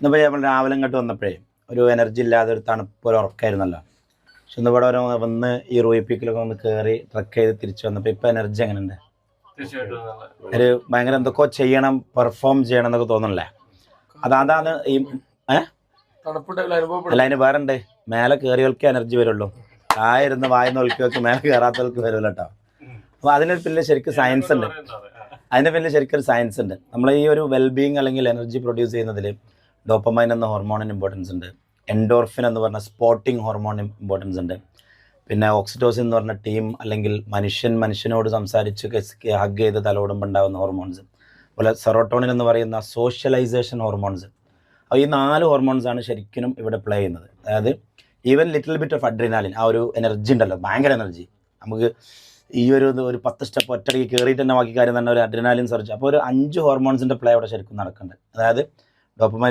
ഇന്നിപ്പോൾ നമ്മൾ രാവിലെ ഇങ്ങോട്ട് വന്നപ്പോഴേ ഒരു എനർജി ഇല്ലാതെ ഒരു തണുപ്പ് ഒരു ഉറക്കമായിരുന്നല്ലോ പക്ഷെ ഇന്ന് ഇവിടെ ഒരു വന്ന് ഈ റൂയി പീക്കിലൊക്കെ ഒന്ന് കയറി ട്രക്ക് ചെയ്ത് തിരിച്ചു വന്നപ്പോൾ ഇപ്പോൾ എനർജി എങ്ങനെയുണ്ട്? ഒരു ഭയങ്കര എന്തൊക്കെയോ ചെയ്യണം പെർഫോം ചെയ്യണം എന്നൊക്കെ തോന്നണല്ലേ അത് അതാണ് ഈ അല്ല അതിന് വേറെ ഉണ്ട് മേലെ കയറിയവൾക്ക് എനർജി വരുള്ളൂ. താഴെ വായന്ന് വായ നോക്കിയവർക്ക് മേലെ കയറാത്തവൾക്ക് വരുമല്ലോ കേട്ടോ അപ്പോൾ അതിനൊരു പിന്നെ ശരിക്കും സയൻസ് ഉണ്ട്. അതിന്റെ പിന്നെ ശരിക്കും ഒരു സയൻസ് ഉണ്ട്. നമ്മൾ ഈ ഒരു വെൽബീങ് അല്ലെങ്കിൽ എനർജി പ്രൊഡ്യൂസ് ചെയ്യുന്നതിൽ ഡോപ്പമൈൻ എന്ന ഹോർമോണിന് ഇമ്പോർട്ടൻസ് ഉണ്ട്. എൻഡോർഫിൻ എന്ന് പറഞ്ഞ സ്പോട്ടിംഗ് ഹോർമോണിന് ഇമ്പോർട്ടൻസ് ഉണ്ട്. പിന്നെ ഓക്സിറ്റോസിൻ എന്ന് പറഞ്ഞ ടീം അല്ലെങ്കിൽ മനുഷ്യൻ മനുഷ്യനോട് സംസാരിച്ച് ഹഗ് ചെയ്ത് തലോടുമ്പോൾ ഉണ്ടാകുന്ന ഹോർമോൺസ് അതുപോലെ സെറോട്ടോണിൻ എന്ന് പറയുന്ന സോഷ്യലൈസേഷൻ ഹോർമോൺസ് അപ്പോൾ ഈ നാല് ഹോർമോൺസ് ആണ് ശരിക്കും ഇവിടെ പ്ലേ ചെയ്യുന്നത്. അതായത് even little bit of adrenaline ആ ഒരു എനർജി ഉണ്ടല്ലോ ഭയങ്കര എനർജി നമുക്ക് ഈ ഒരു ഒരു പത്ത് സ്റ്റെപ്പ് ഒറ്റയ്ക്ക് കയറിയിട്ട് തന്നെ ബാക്കി കാര്യം തന്നെ ഒരു അഡ്രിനാലിൻ സെർച്ച് അപ്പോൾ ഒരു അഞ്ച് ഹോർമോൺസിന്റെ പ്ലേ അവിടെ ശരിക്കും നടക്കുന്നുണ്ട്. അതായത് ഡോപ്പമൈൻ